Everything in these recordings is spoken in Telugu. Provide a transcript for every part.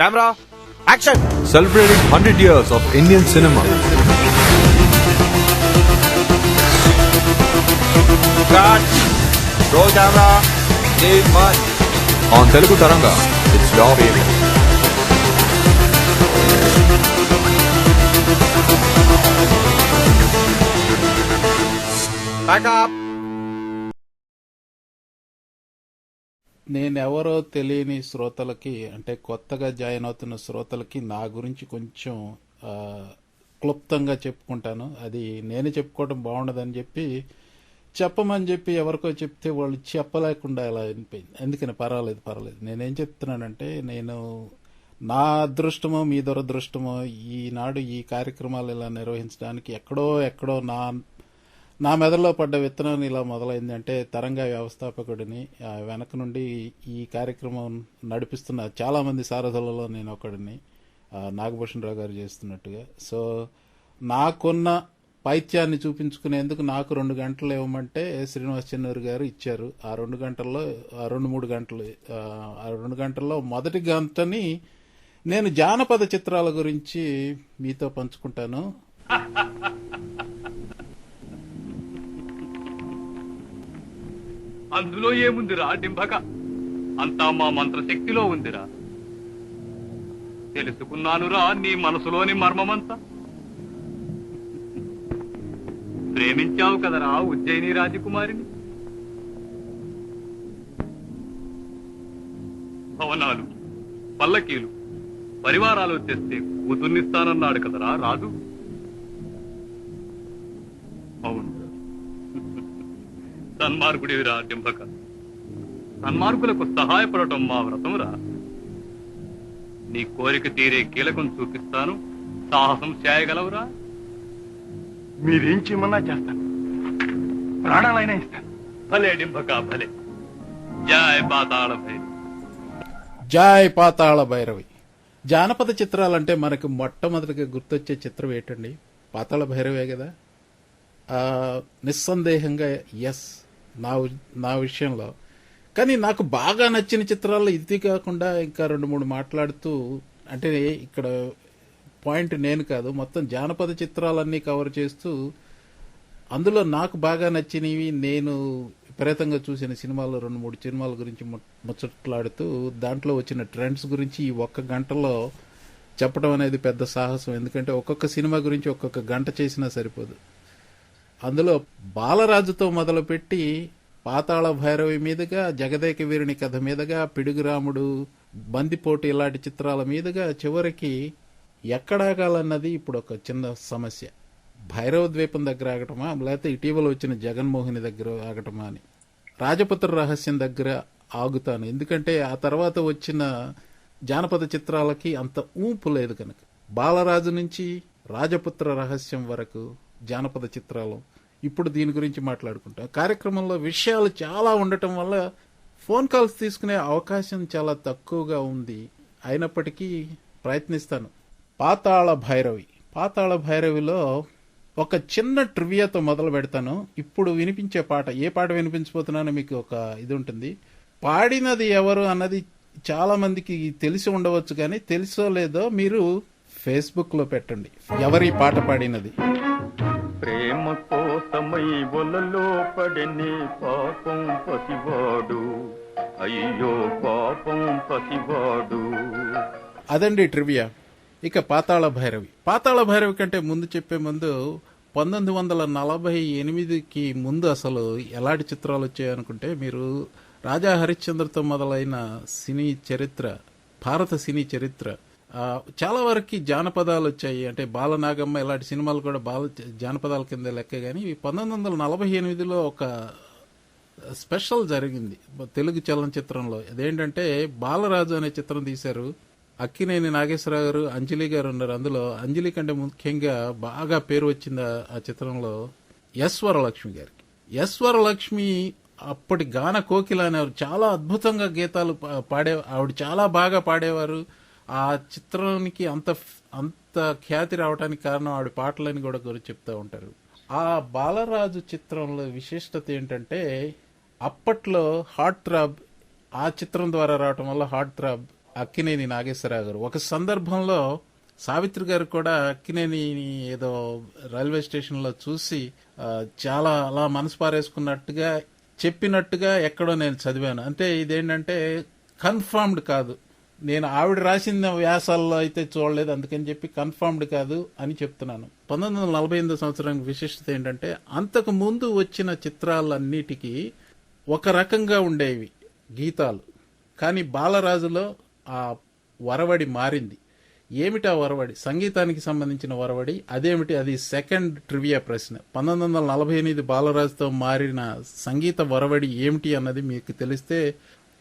Camera action celebrating 100 years of Indian cinema. Cut roll camera one On Telugu Taranga, it's your baby. Backup నేనెవరో తెలియని శ్రోతలకి అంటే కొత్తగా జాయిన్ అవుతున్న శ్రోతలకి నా గురించి కొంచెం క్లుప్తంగా చెప్పుకుంటాను. అది నేను చెప్పుకోవడం బాగుండదని చెప్పి చెప్పమని చెప్పి ఎవరికో చెప్తే వాళ్ళు చెప్పలేకుండా ఇలా అనిపోయింది అందుకని పర్వాలేదు పర్వాలేదు. నేనేం చెప్తున్నానంటే నేను నా అదృష్టమో మీ దురదృష్టమో ఈనాడు ఈ కార్యక్రమాలు ఇలా నిర్వహించడానికి ఎక్కడో ఎక్కడో నా నా మెదడులో పడ్డ విత్తనం ఇలా మొదలైంది అంటే తరంగా వ్యవస్థాపకుడిని వెనక నుండి ఈ కార్యక్రమం నడిపిస్తున్న చాలామంది సారథులలో నేను ఒకడిని నాగభూషణరావు గారు చేస్తున్నట్టుగా. సో నాకున్న పైత్యాన్ని చూపించుకునేందుకు నాకు రెండు గంటలు ఇవ్వమంటే శ్రీనివాస్ చెన్నూరు గారు ఇచ్చారు. ఆ రెండు గంటల్లో రెండు మూడు గంటలు ఆ, ఆ రెండు గంటల్లో మొదటి గంటని నేను జానపద చిత్రాల గురించి మీతో పంచుకుంటాను. అందులో ఏముందిరా డింబక? అంతా మా మంత్రశక్తిలో ఉందిరా. తెలుసుకున్నానురా నీ మనసులోని మర్మమంతా. ప్రేమించావు కదరా ఉజ్జయిని రాజకుమారిని. భవనాలు పల్లకీలు పరివారాలు తెస్తే కూతుర్నిస్తానన్నాడు కదరా రాజు. సన్మార్గుడివిరా డింబక. సన్మార్గులకు సహాయపడటం మా వ్రతంరా నీ కోరిక తీరే కీలకం చూపిస్తాను. సాహసం చేయగలవురా? మీరేం చేయమన్నా చేస్తాను. ప్రాణాలైనా ఇస్తాను. భలే డింబక భలే. జయ పాతాళ భైరవి. జాయ్ పాతాళ భైరవి. జానపద చిత్రాలంటే మనకు మొట్టమొదటిగా గుర్తొచ్చే చిత్రం ఏంటండి? పాతాళ భైరవే కదా? ఆ, నిస్సందేహంగా ఎస్ నా వి- నా విషయంలో. కానీ నాకు బాగా నచ్చిన చిత్రాల్లో ఇది కాకుండా ఇంకా రెండు మూడు మాట్లాడుతూ అంటే ఇక్కడ పాయింట్ నేను కాదు మొత్తం జానపద చిత్రాలన్నీ కవర్ చేస్తూ అందులో నాకు బాగా నచ్చినవి నేను విపరీతంగా చూసిన సినిమాలు రెండు మూడు సినిమాల గురించి ముచ్చట్లాడుతూ దాంట్లో వచ్చిన ట్రెండ్స్ గురించి ఈ ఒక్క గంటలో చెప్పడం అనేది పెద్ద సాహసం. ఎందుకంటే ఒక్కొక్క సినిమా గురించి ఒక్కొక్క గంట చేసినా సరిపోదు. అందులో బాలరాజుతో మొదలుపెట్టి పాతాళ భైరవి మీదుగా జగదేక వీరుని కథ మీదుగా పిడుగురాముడు బందిపోటు ఇలాంటి చిత్రాల మీదుగా చివరికి ఎక్కడాగాలన్నది ఇప్పుడు ఒక చిన్న సమస్య. భైరవ ద్వీపం దగ్గర ఆగటమా? లేకపోతే ఇటీవల వచ్చిన జగన్మోహిని దగ్గర ఆగటమా అని. రాజపుత్ర రహస్యం దగ్గర ఆగుతాను. ఎందుకంటే ఆ తర్వాత వచ్చిన జానపద చిత్రాలకి అంత ఊపు లేదు కనుక. బాలరాజు నుంచి రాజపుత్ర రహస్యం వరకు జానపద చిత్రాలు ఇప్పుడు దీని గురించి మాట్లాడుకుంటాం. కార్యక్రమంలో విషయాలు చాలా ఉండటం వల్ల ఫోన్ కాల్స్ తీసుకునే అవకాశం చాలా తక్కువగా ఉంది. అయినప్పటికీ ప్రయత్నిస్తాను. పాతాళ భైరవి. పాతాళ భైరవిలో ఒక చిన్న ట్రివియాతో మొదలు పెడతాను. ఇప్పుడు వినిపించే పాట ఏ పాట వినిపించబోతున్నానో మీకు ఒక ఇది ఉంటుంది. పాడినది ఎవరు అన్నది చాలా మందికి తెలిసి ఉండవచ్చు కానీ తెలుసో లేదో మీరు ఫేస్బుక్లో పెట్టండి. ఎవరి పాట పాడినది? ప్రేమ కోసమై వలలో పడనే పాపం పసివాడు అయ్యో పాపం పసివాడు అదండి ట్రివియా. ఇక పాతాళ భైరవి. పాతాళ భైరవి కంటే ముందు చెప్పే ముందు పంతొమ్మిది వందల నలభై ఎనిమిదికి ముందు అసలు ఎలాంటి చిత్రాలు వచ్చాయనుకుంటే మీరు రాజా హరిశ్చంద్రతో మొదలైన సినీ చరిత్ర భారత సినీ చరిత్ర చాలా వరకు జానపదాలు వచ్చాయి. అంటే బాలనాగమ్మ ఇలాంటి సినిమాలు కూడా బాల జానపదాల కింద లెక్క కానీ పంతొమ్మిది వందల నలభై ఎనిమిదిలో ఒక స్పెషల్ జరిగింది. తెలుగు చలనచిత్రంలో. అదేంటంటే బాలరాజు అనే చిత్రం తీశారు. అక్కినేని నాగేశ్వరరావు గారు అంజలి గారు ఉన్నారు అందులో. అంజలి కంటే ముఖ్యంగా బాగా పేరు వచ్చింది ఆ- చిత్రంలో ఎస్ వరలక్ష్మి గారికి. ఎస్ వరలక్ష్మి అప్పటి గాన కోకిల అనేవారు చాలా అద్భుతంగా గీతాలు పాడే ఆవిడ చాలా బాగా పాడేవారు. ఆ చిత్రానికి అంత అంత ఖ్యాతి రావడానికి కారణం ఆవిడ పాటలని కూడా గురించి చెప్తూ ఉంటారు. ఆ బాలరాజు చిత్రంలో విశిష్టత ఏంటంటే అప్పట్లో హార్ట్ థ్రాబ్ ఆ చిత్రం ద్వారా రావటం వల్ల హార్ట్ థ్రాబ్ అక్కినేని నాగేశ్వరరావు గారు. ఒక సందర్భంలో సావిత్రి గారు కూడా అక్కినేని ఏదో రైల్వే స్టేషన్లో చూసి చాలా అలా మనసు పారేసుకున్నట్టుగా చెప్పినట్టుగా ఎక్కడో నేను చదివాను. అంటే ఇదేంటంటే కన్ఫర్మ్డ్ కాదు. నేను ఆవిడ రాసిన వ్యాసాల్లో అయితే చూడలేదు అందుకని చెప్పి కన్ఫర్మ్డ్ కాదు అని చెప్తున్నాను. పంతొమ్మిది వందల నలభై ఎనిమిది సంవత్సరానికి విశిష్టత ఏంటంటే అంతకు ముందు వచ్చిన చిత్రాలన్నిటికీ ఒక రకంగా ఉండేవి గీతాలు. కానీ బాలరాజులో ఆ వరవడి మారింది. ఏమిటా వరవడి? సంగీతానికి సంబంధించిన వరవడి. అదేమిటి? అది సెకండ్ ట్రివియా ప్రశ్న. పంతొమ్మిది వందల నలభై ఎనిమిది బాలరాజుతో మారిన సంగీత వరవడి ఏమిటి అన్నది మీకు తెలిస్తే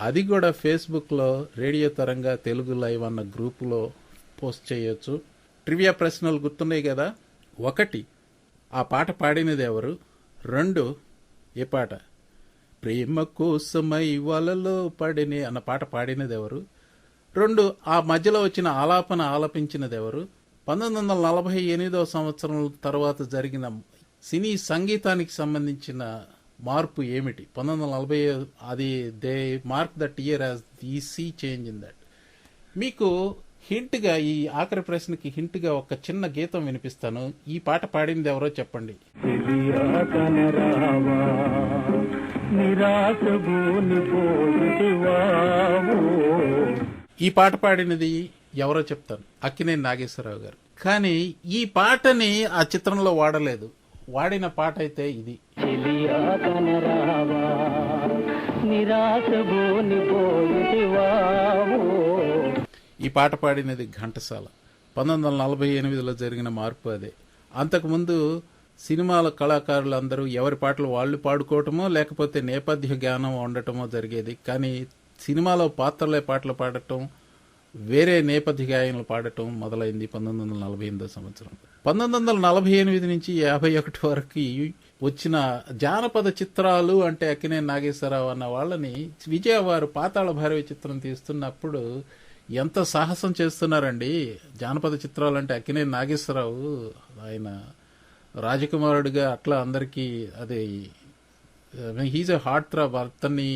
అది కూడా ఫేస్బుక్లో రేడియో తరంగా తెలుగు లైవ్ అన్న గ్రూపులో పోస్ట్ చేయొచ్చు. ట్రివియా ప్రశ్నలు గుర్తున్నాయి కదా? ఒకటి ఆ పాట పాడినది ఎవరు? రెండు ఏ పాట? ప్రేమ కోసమై వలలో పడిని అన్న పాట పాడినది ఎవరు? రెండు ఆ మధ్యలో వచ్చిన ఆలాపన ఆలపించినది ఎవరు? పంతొమ్మిది వందల నలభై ఎనిమిదవ సంవత్సరం తర్వాత జరిగిన సినీ సంగీతానికి సంబంధించిన మార్పు ఏమిటి? పంతొమ్మిది వందల నలభై అది the mark that year as ఈ సీ చేంజ్ ఇన్ దట్. మీకు హింట్గా ఈ ఆఖరి ప్రశ్నకి హింట్గా ఒక చిన్న గీతం వినిపిస్తాను. ఈ పాట పాడింది ఎవరో చెప్పండి. ఈ పాట పాడినది ఎవరో చెప్తాను అక్కినేని నాగేశ్వరరావు గారు. కానీ ఈ పాటని ఆ చిత్రంలో వాడలేదు. వాడిన పాట అయితే ఇది. తెలియకనరావా నిరాశగోని పోయిటివావో. ఈ పాట పాడినది ఘంటసాల. పంతొమ్మిది వందల నలభై ఎనిమిదిలో జరిగిన మార్పు అదే. అంతకుముందు సినిమాల కళాకారులు అందరూ ఎవరి పాటలు వాళ్ళు పాడుకోవటమో లేకపోతే నేపథ్య జ్ఞానం ఉండటమో జరిగేది. కానీ సినిమాలో పాత్రలే పాటలు పాడటం వేరే నేపథ్య గాయనలు పాడటం మొదలైంది పంతొమ్మిది వందల నలభై ఎనిమిదో సంవత్సరం. పంతొమ్మిది వందల నలభై ఎనిమిది నుంచి యాభై ఒకటి వరకు వచ్చిన జానపద చిత్రాలు అంటే అక్కినేని నాగేశ్వరరావు అన్న వాళ్ళని విజయవారు పాతాళ భైరవి చిత్రం తీస్తున్నప్పుడు ఎంత సాహసం చేస్తున్నారండి. జానపద చిత్రాలు అంటే అక్కినేని నాగేశ్వరరావు ఆయన రాజకుమారుడిగా అట్లా అందరికీ అది హీజ్ ఎ హార్ట్ థ్రాబ్ అతన్ని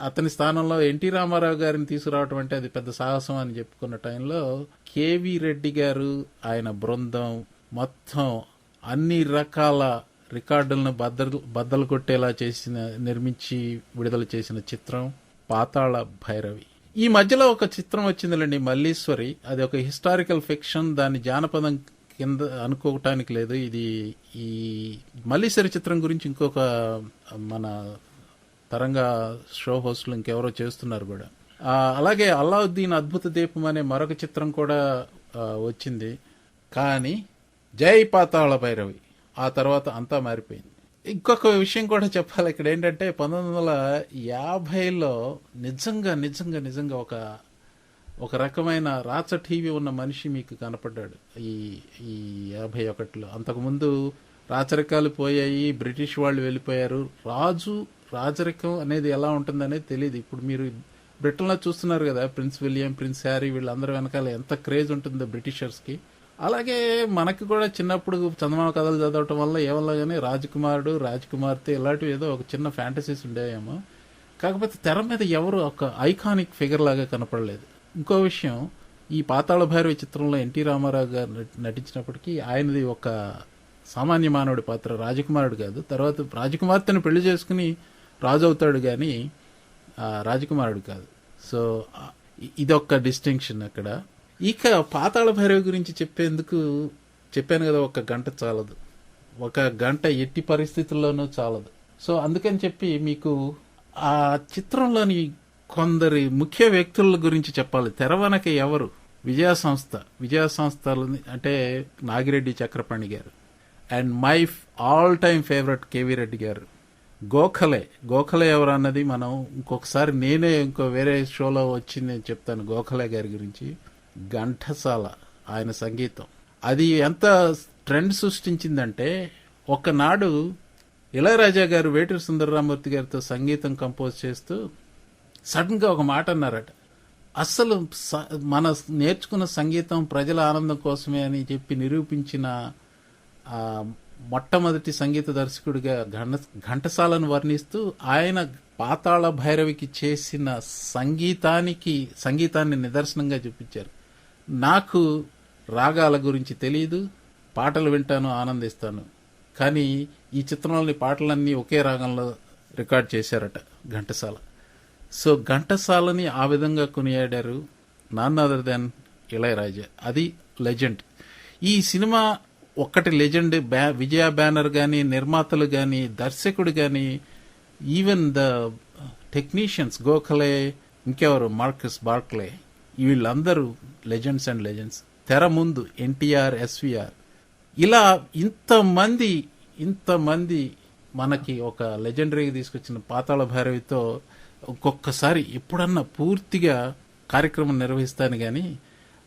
అతని స్థానంలో ఎన్టీ రామారావు గారిని తీసుకురావటం అంటే అది పెద్ద సాహసం అని చెప్పుకున్న టైంలో కేవి రెడ్డి గారు ఆయన బృందం మొత్తం అన్ని రకాల రికార్డులను బద్దలు బద్దలు కొట్టేలా చేసిన నిర్మించి విడుదల చేసిన చిత్రం పాతాళ భైరవి. ఈ మధ్యలో ఒక చిత్రం వచ్చిందిలేండి మల్లీశ్వరి. అది ఒక హిస్టారికల్ ఫిక్షన్ దాని జానపదం కింద అనుకోవటానికి లేదు. ఇది ఈ మల్లీశ్వరి చిత్రం గురించి ఇంకొక మన తరంగా షో హోస్ట్లు ఇంకెవరో చేస్తున్నారు కూడా. అలాగే అల్లావుద్దీన్ అద్భుత దీపం అనే మరొక చిత్రం కూడా వచ్చింది. కానీ జై పాతాళ భైరవి ఆ తర్వాత అంతా మారిపోయింది. ఇంకొక విషయం కూడా చెప్పాలి ఇక్కడ ఏంటంటే పంతొమ్మిది వందల యాభైలో నిజంగా నిజంగా నిజంగా ఒక ఒక రకమైన రాచ టీవీ ఉన్న మనిషి మీకు కనపడ్డాడు ఈ ఈ యాభై ఒకటిలో. అంతకుముందు రాచరికాలు పోయాయి బ్రిటిష్ వాళ్ళు వెళ్ళిపోయారు. రాజు రాజరికం అనేది ఎలా ఉంటుందనేది తెలియదు ఇప్పుడు మీరు బ్రిటన్లో చూస్తున్నారు కదా ప్రిన్స్ విలియం ప్రిన్స్ హ్యారీ వీళ్ళందరూ వెనకాల ఎంత క్రేజ్ ఉంటుందో బ్రిటిషర్స్కి. అలాగే మనకి కూడా చిన్నప్పుడు చందమామ కథలు చదవటం వల్ల ఏమన్నా కానీ రాజకుమారుడు రాజకుమార్తె ఇలాంటివి ఏదో ఒక చిన్న ఫ్యాంటసీస్ ఉండేవేమో. కాకపోతే తెర మీద ఎవరు ఒక ఐకానిక్ ఫిగర్ లాగా కనపడలేదు. ఇంకో విషయం ఈ పాతాళ భైరవి చిత్రంలో ఎన్టీ రామారావు గారు నటించినప్పటికీ ఆయనది ఒక సామాన్య మానవుడి పాత్ర రాజకుమారుడు కాదు. తర్వాత రాజకుమార్తెను పెళ్ళి చేసుకుని రాజు అవుతాడు కానీ రాజకుమారుడు కాదు. సో ఇదొక డిస్టింక్షన్ అక్కడ. ఇక పాతాళ భైరవి గురించి చెప్పేందుకు చెప్పాను కదా ఒక గంట చాలదు. ఒక గంట ఎట్టి పరిస్థితుల్లోనూ చాలదు. సో అందుకని చెప్పి మీకు ఆ చిత్రంలోని కొందరి ముఖ్య వ్యక్తుల గురించి చెప్పాలి. తెరవనక ఎవరు? విజయ సంస్థ విజయ సంస్థలని అంటే Nagi Reddy Chakrapani garu. And my all time favourite KV Reddy garu. Gokhale. Gokhale ఎవరు అన్నది మనం ఇంకొకసారి నేనే ఇంకో వేరే షోలో వచ్చి నేను చెప్తాను గోఖలే గారి గురించి. ఘంటసాల ఆయన సంగీతం. అది ఎంత ట్రెండ్ సృష్టించిందంటే ఒకనాడు ఇళయరాజా గారు వేటూరు సుందరరామూర్తి గారితో సంగీతం కంపోజ్ చేస్తూ సడన్గా ఒక మాట అన్నారట. అస్సలు స- మన నేర్చుకున్న సంగీతం ప్రజల ఆనందం కోసమే అని చెప్పి నిరూపించిన మొట్టమొదటి సంగీత దర్శకుడిగా ఘంట ఘంటసాలను వర్ణిస్తూ ఆయన పాతాళ భైరవికి చేసిన సంగీతానికి సంగీతాన్ని నిదర్శనంగా చూపించారు. నాకు రాగాల గురించి తెలియదు పాటలు వింటాను ఆనందిస్తాను. కానీ ఈ చిత్రంలోని పాటలన్నీ ఒకే రాగంలో రికార్డ్ చేశారట ఘంటసాల. సో ఘంటసాలని ఆ విధంగా కొనియాడారు నాన్ అదర్ దెన్ ఇళయరాజా. అది లెజెండ్. ఈ సినిమా ఒక్కటి లెజెండ్ బ్యా విజయ బ్యానర్ గాని నిర్మాతలు గాని దర్శకుడు గాని ఈవెన్ ద టెక్నీషియన్స్ గోఖలే ఇంకెవరు? Marcus Bartley. వీళ్ళందరూ లెజెండ్స్ అండ్ లెజెండ్స్. తెర ముందు ఎన్టీఆర్ ఎస్విఆర్. ఇలా ఇంతమంది ఇంతమంది మనకి ఒక లెజెండరీగా తీసుకొచ్చిన పాతాళ భైరవితో ఒక్కొక్కసారి ఎప్పుడన్నా పూర్తిగా కార్యక్రమం నిర్వహిస్తాను కానీ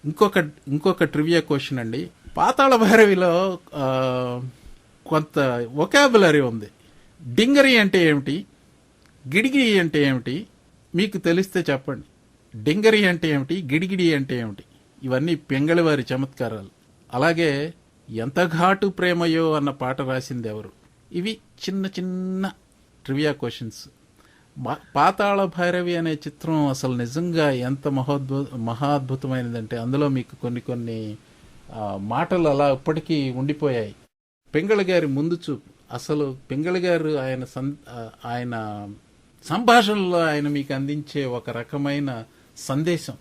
ఇంకొక ఇంకొక ట్రివియా క్వశ్చన్ అండి. పాతాళ భైరవిలో కొంత ఒకాబులరీ ఉంది. డింగరి అంటే ఏమిటి? గిడిగిడి అంటే ఏమిటి? మీకు తెలిస్తే చెప్పండి. డింగరి అంటే ఏమిటి? గిడిగిడి అంటే ఏమిటి? ఇవన్నీ పెంగళివారి చమత్కారాలు. అలాగే ఎంత ఘాటు ప్రేమయో అన్న పాట రాసింది ఎవరు? ఇవి చిన్న చిన్న ట్రివియా క్వశ్చన్స్ పాతాళ భైరవి అనే చిత్రం అసలు నిజంగా ఎంత మహోద్భు మహాద్భుతమైనదంటే అందులో మీకు కొన్ని కొన్ని మాటలు అలా ఇప్పటికీ ఉండిపోయాయి. పెంగళ గారి ముందు చూపు. అసలు పెంగళ గారు ఆయన సం- ఆయన సంభాషణలో ఆయన మీకు అందించే ఒక రకమైన సందేశం.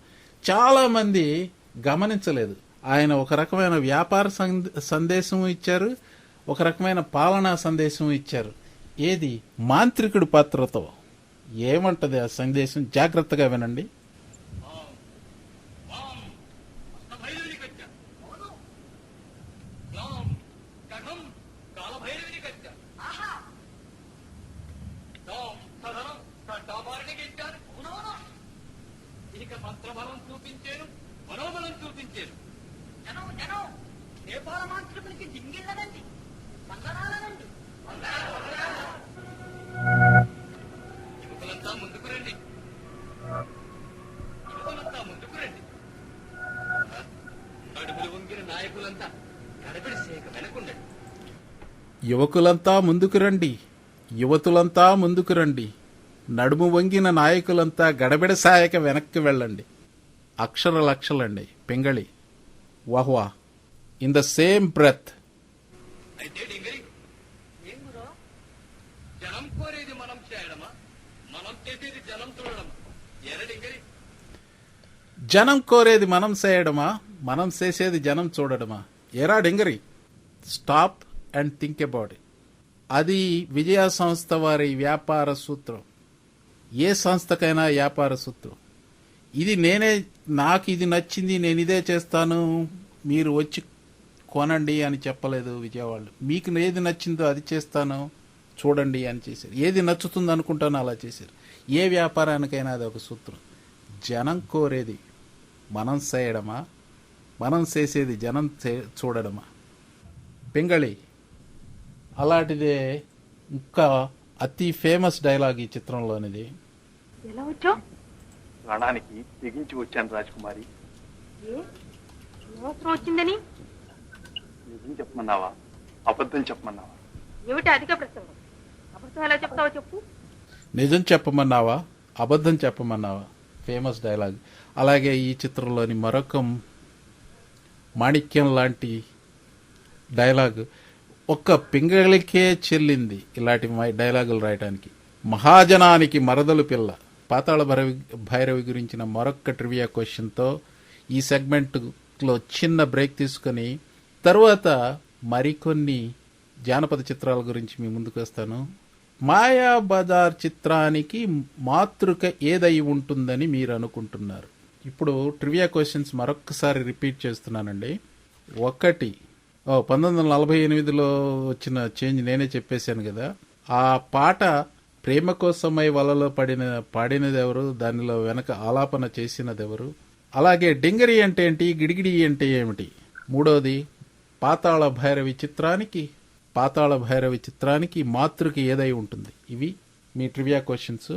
చాలా మంది గమనించలేదు. ఆయన ఒక రకమైన వ్యాపార సందేశం ఇచ్చారు ఒక రకమైన పాలనా సందేశం ఇచ్చారు. ఏది? మాంత్రికుడి పాత్రతో. ఏమంటది ఆ సందేశం? జాగ్రత్తగా వినండి భైరవినికొచ్చా క్లాం కథం కాలభైరవినికొచ్చా తాం సదనం కట్టాబారినికిచ్చాను అవునవును ఇక మంత్రబలం చూపించాను మనోబలం చూపించాను జనం జనం నేపాల మాంత్రికులకి జింగిల్లనండి వందనాలనండి యువకులంతా ముందుకు రండి యువకులంతా ముందుకు రండి నడుములు వంగిన నాయకులంతా గడబడి సేక వెనకుండండి యువకులంతా ముందుకు రండి. యువతులంతా ముందుకు రండి. నడుము వంగిన నాయకులంతా గడబిడ సాయక వెనక్కి వెళ్ళండి. అక్షర లక్షలండి. Pingali. వాహ్వా. In the same breath. జనం కోరేది మనం చేయడమా? మనం చేసేది జనం చూడడమా? ఎరా డింగరి. Stop. And think about it అది విజయ సంస్థ వారి వ్యాపార సూత్రం. ఏ సంస్థకైనా వ్యాపార సూత్రం. ఇది నేనే నాకు ఇది నచ్చింది నేను ఇదే చేస్తాను మీరు వచ్చి కొనండి అని చెప్పలేదు విజయవాళ్ళు మీకు ఏది నచ్చిందో అది చేస్తాను చూడండి అని చేశారు. ఏది నచ్చుతుంది అనుకుంటానో అలా చేశారు. ఏ వ్యాపారానికైనా అది ఒక సూత్రం. జనం కోరేది మనం చేయడమా? మనం చేసేది జనం చే- చూడడమా? పింగళి అలాంటిదే ఇంకా అతి ఫేమస్ డైలాగ్ ఈ చిత్రంలోనిది. ఎలా వచ్చావు? రణానికి తెగించి వచ్చాను రాజకుమారి. వచ్చిందని? నిజం చెప్పమన్నావా? అబద్ధం చెప్పమన్నావా? ఏమిటి అధిక ప్రసంగం? అబద్ధం ఎలా చెప్తావో చెప్పు. నిజం చెప్పమన్నావా? అబద్ధం చెప్పమన్నావా? Famous dialogue. అలాగే ఈ చిత్రంలోని మరొక మాణిక్యం లాంటి డైలాగ్. ఒక్క పింగళికే చెల్లింది ఇలాంటి డైలాగులు రాయటానికి. మహాజనానికి మరదలు పిల్ల. పాతాళ భైరవి భైరవి గురించిన మరొక్క ట్రివియా క్వశ్చన్తో ఈ సెగ్మెంట్లో చిన్న బ్రేక్ తీసుకొని తరువాత మరికొన్ని జానపద చిత్రాల గురించి మీ ముందుకు వస్తాను. మాయా బజార్ చిత్రానికి మాతృక ఏదై ఉంటుందని మీరు అనుకుంటున్నారు. ఇప్పుడు ట్రివియా క్వశ్చన్స్ మరొక్కసారి రిపీట్ చేస్తున్నానండి. ఒకటి పంతొమ్మిది వందల నలభై ఎనిమిదిలో వచ్చిన చేంజ్ నేనే చెప్పేశాను కదా. ఆ పాట ప్రేమ కోసమై వలలో పడిన పాడినది ఎవరు దానిలో వెనక ఆలాపన చేసినది ఎవరు అలాగే డింగరి అంటే ఏంటి గిడిగిడి అంటే ఏమిటి? మూడోది పాతాళ భైరవి చిత్రానికి పాతాళ భైరవి చిత్రానికి మాతృకి ఏదై ఉంటుంది? ఇవి మీ ట్రివియా క్వశ్చన్స్